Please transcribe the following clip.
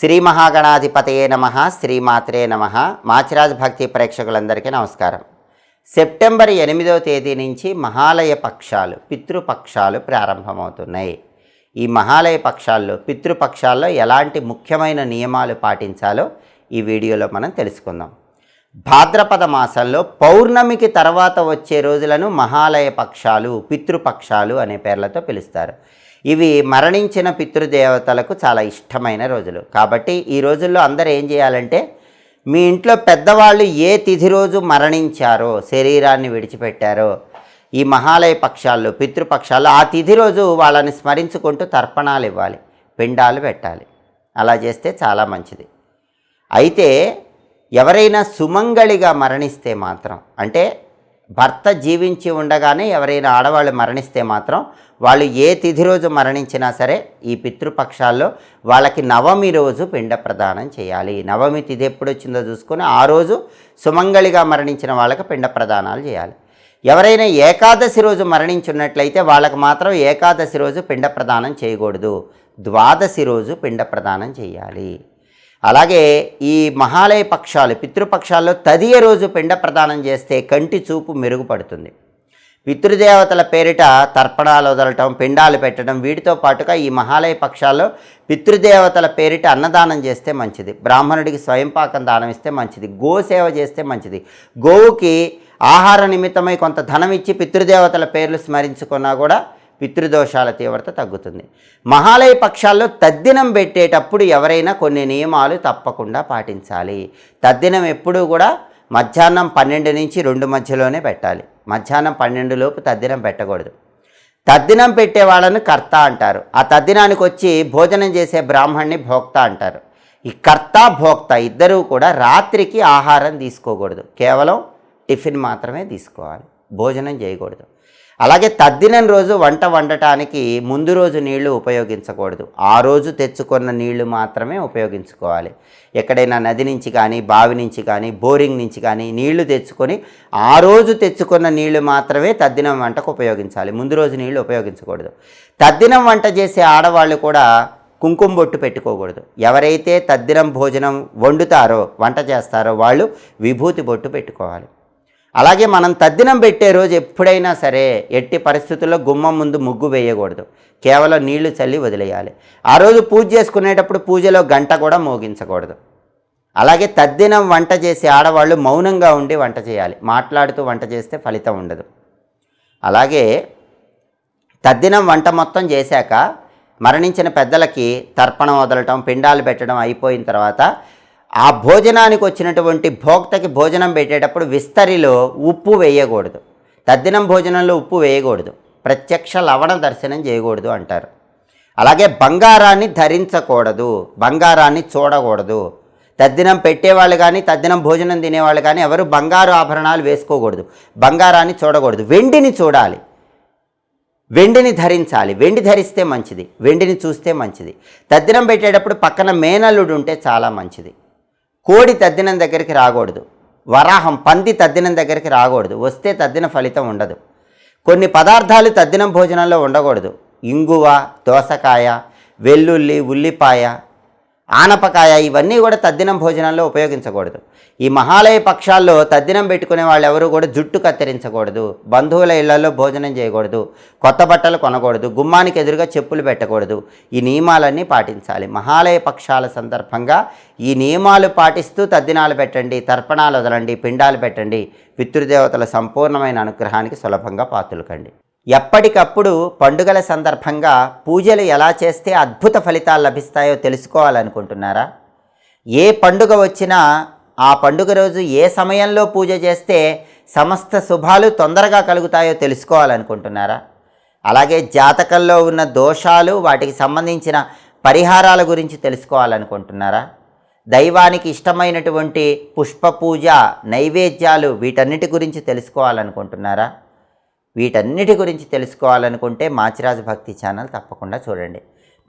శ్రీ మహాగణాధిపతయే నమ శ్రీమాత్రే నమ. మాచిరాజ్ భక్తి ప్రేక్షకులందరికీ నమస్కారం. సెప్టెంబర్ ఎనిమిదవ తేదీ నుంచి మహాలయ పక్షాలు పితృపక్షాలు ప్రారంభమవుతున్నాయి. ఈ మహాలయ పక్షాల్లో పితృపక్షాల్లో ఎలాంటి ముఖ్యమైన నియమాలు పాటించాలో ఈ వీడియోలో మనం తెలుసుకుందాం. భాద్రపద మాసంలో పౌర్ణమికి తర్వాత వచ్చే రోజులను మహాలయ పక్షాలు పితృపక్షాలు అనే పేర్లతో పిలుస్తారు. ఇవి మరణించిన పితృదేవతలకు చాలా ఇష్టమైన రోజులు. కాబట్టి ఈ రోజుల్లో అందరూ ఏం చేయాలంటే మీ ఇంట్లో పెద్దవాళ్ళు ఏ తిథి రోజు మరణించారో శరీరాన్ని విడిచిపెట్టారో ఈ మహాలయ పక్షాల్లో పితృపక్షాల్లో ఆ తిథి రోజు వాళ్ళని స్మరించుకుంటూ తర్పణాలు ఇవ్వాలి పిండాలు పెట్టాలి. అలా చేస్తే చాలా మంచిది. అయితే ఎవరైనా సుమంగళిగా మరణిస్తే మాత్రం అంటే భర్త జీవించి ఉండగానే ఎవరైనా ఆడవాళ్ళు మరణిస్తే మాత్రం వాళ్ళు ఏ తిథి రోజు మరణించినా సరే ఈ పితృపక్షాల్లో వాళ్ళకి నవమి రోజు పిండ ప్రదానం చేయాలి. నవమి తిథి ఎప్పుడు వచ్చిందో చూసుకొని ఆ రోజు సుమంగళిగా మరణించిన వాళ్ళకి పిండ ప్రదానాలు చేయాలి. ఎవరైనా ఏకాదశి రోజు మరణించున్నట్లయితే వాళ్ళకు మాత్రం ఏకాదశి రోజు పిండ ప్రదానం చేయకూడదు. ద్వాదశి రోజు పిండ ప్రదానం చేయాలి. అలాగే ఈ మహాలయ పక్షాలు పితృపక్షాల్లో తదియ రోజు పిండ ప్రదానం చేస్తే కంటి చూపు మెరుగుపడుతుంది. పితృదేవతల పేరిట తర్పణాలు వదలటం పిండాలు పెట్టడం వీటితో పాటుగా ఈ మహాలయ పక్షాల్లో పితృదేవతల పేరిట అన్నదానం చేస్తే మంచిది. బ్రాహ్మణుడికి స్వయంపాకం దానం ఇస్తే మంచిది. గోసేవ చేస్తే మంచిది. గోవుకి ఆహార నిమిత్తమై కొంత ధనం ఇచ్చి పితృదేవతల పేర్లు స్మరించుకున్నా కూడా పితృదోషాల తీవ్రత తగ్గుతుంది. మహాలయ పక్షాల్లో తద్దినం పెట్టేటప్పుడు ఎవరైనా కొన్ని నియమాలు తప్పకుండా పాటించాలి. తద్దినం ఎప్పుడూ కూడా మధ్యాహ్నం పన్నెండు నుంచి రెండు మధ్యలోనే పెట్టాలి. మధ్యాహ్నం పన్నెండు లోపు తద్దినం పెట్టకూడదు. తద్దినం పెట్టే వాళ్ళని కర్త అంటారు. ఆ తద్దినానికి వచ్చి భోజనం చేసే బ్రాహ్మణ్ణి భోక్త అంటారు. ఈ కర్త భోక్త ఇద్దరూ కూడా రాత్రికి ఆహారం తీసుకోకూడదు. కేవలం టిఫిన్ మాత్రమే తీసుకోవాలి. భోజనం చేయకూడదు. అలాగే తద్దినం రోజు వంట వండటానికి ముందు రోజు నీళ్ళు ఉపయోగించకూడదు. ఆ రోజు తెచ్చుకున్న నీళ్ళు మాత్రమే ఉపయోగించుకోవాలి. ఎక్కడైనా నది నుంచి కానీ బావి నుంచి కానీ బోరింగ్ నుంచి కానీ నీళ్ళు తెచ్చుకొని ఆ రోజు తెచ్చుకున్న నీళ్ళు మాత్రమే తద్దినం వంటకు ఉపయోగించాలి. ముందు రోజు నీళ్ళు ఉపయోగించకూడదు. తద్దినం వంట చేసే ఆడవాళ్ళు కూడా కుంకుమ బొట్టు పెట్టుకోకూడదు. ఎవరైతే తద్దినం భోజనం వండుతారో వంట చేస్తారో వాళ్ళు విభూతి బొట్టు పెట్టుకోవాలి. అలాగే మనం తద్దినం పెట్టే రోజు ఎప్పుడైనా సరే ఎట్టి పరిస్థితుల్లో గుమ్మం ముందు ముగ్గు వేయకూడదు. కేవలం నీళ్ళు చల్లి వదిలేయాలి. ఆ రోజు పూజ చేసుకునేటప్పుడు పూజలో గంట కూడా మోగించకూడదు. అలాగే తద్దినం వంట చేసే ఆడవాళ్ళు మౌనంగా ఉండి వంట చేయాలి. మాట్లాడుతూ వంట చేస్తే ఫలితం ఉండదు. అలాగే తద్దినం వంట మొత్తం చేశాక మరణించిన పెద్దలకి తర్పణం వదలటం పిండాలు పెట్టడం అయిపోయిన తర్వాత ఆ భోజనానికి వచ్చినటువంటి భోక్తకి భోజనం పెట్టేటప్పుడు విస్తరిలో ఉప్పు వేయకూడదు. తద్దినం భోజనంలో ఉప్పు వేయకూడదు. ప్రత్యక్ష లవణ దర్శనం చేయకూడదు అంటారు. అలాగే బంగారాన్ని ధరించకూడదు. బంగారాన్ని చూడకూడదు. తద్దినం పెట్టేవాళ్ళు కానీ తద్దినం భోజనం తినేవాళ్ళు కానీ ఎవరు బంగారు ఆభరణాలు వేసుకోకూడదు. బంగారాన్ని చూడకూడదు. వెండిని చూడాలి. వెండిని ధరించాలి. వెండి ధరిస్తే మంచిది. వెండిని చూస్తే మంచిది. తద్దినం పెట్టేటప్పుడు పక్కన మేనల్లుడు ఉంటే చాలా మంచిది. కోడి తద్దినం దగ్గరికి రాకూడదు. వరాహం పంది తద్దినం దగ్గరికి రాకూడదు. వస్తే తద్దిన ఫలితం ఉండదు. కొన్ని పదార్థాలు తద్దినం భోజనంలో ఉండకూడదు. ఇంగువ దోసకాయ వెల్లుల్లి ఉల్లిపాయ ఆనపకాయ ఇవన్నీ కూడా తద్దినం భోజనంలో ఉపయోగించకూడదు. ఈ మహాలయ పక్షాల్లో తద్దినం పెట్టుకునే వాళ్ళు ఎవరు కూడా జుట్టు కత్తిరించకూడదు. బంధువుల ఇళ్ళలో భోజనం చేయకూడదు. కొత్త బట్టలు కొనకూడదు. గుమ్మానికి ఎదురుగా చెప్పులు పెట్టకూడదు. ఈ నియమాలన్నీ పాటించాలి. మహాలయ పక్షాల సందర్భంగా ఈ నియమాలు పాటిస్తూ తద్దినాలు పెట్టండి తర్పణాలు వదలండి పిండాలు పెట్టండి. పితృదేవతల సంపూర్ణమైన అనుగ్రహానికి సులభంగా పాతులకండి. ఎప్పటికప్పుడు పండుగల సందర్భంగా పూజలు ఎలా చేస్తే అద్భుత ఫలితాలు లభిస్తాయో తెలుసుకోవాలనుకుంటున్నారా? ఏ పండుగ వచ్చినా ఆ పండుగ రోజు ఏ సమయంలో పూజ చేస్తే సమస్త శుభాలు తొందరగా కలుగుతాయో తెలుసుకోవాలనుకుంటున్నారా? అలాగే జాతకంలో ఉన్న దోషాలు వాటికి సంబంధించిన పరిహారాల గురించి తెలుసుకోవాలనుకుంటున్నారా? దైవానికి ఇష్టమైనటువంటి పుష్ప పూజ నైవేద్యాలు వీటన్నిటి గురించి తెలుసుకోవాలనుకుంటున్నారా? వీటన్నిటి గురించి తెలుసుకోవాలనుకుంటే మాచిరాజు భక్తి ఛానల్ తప్పకుండా చూడండి.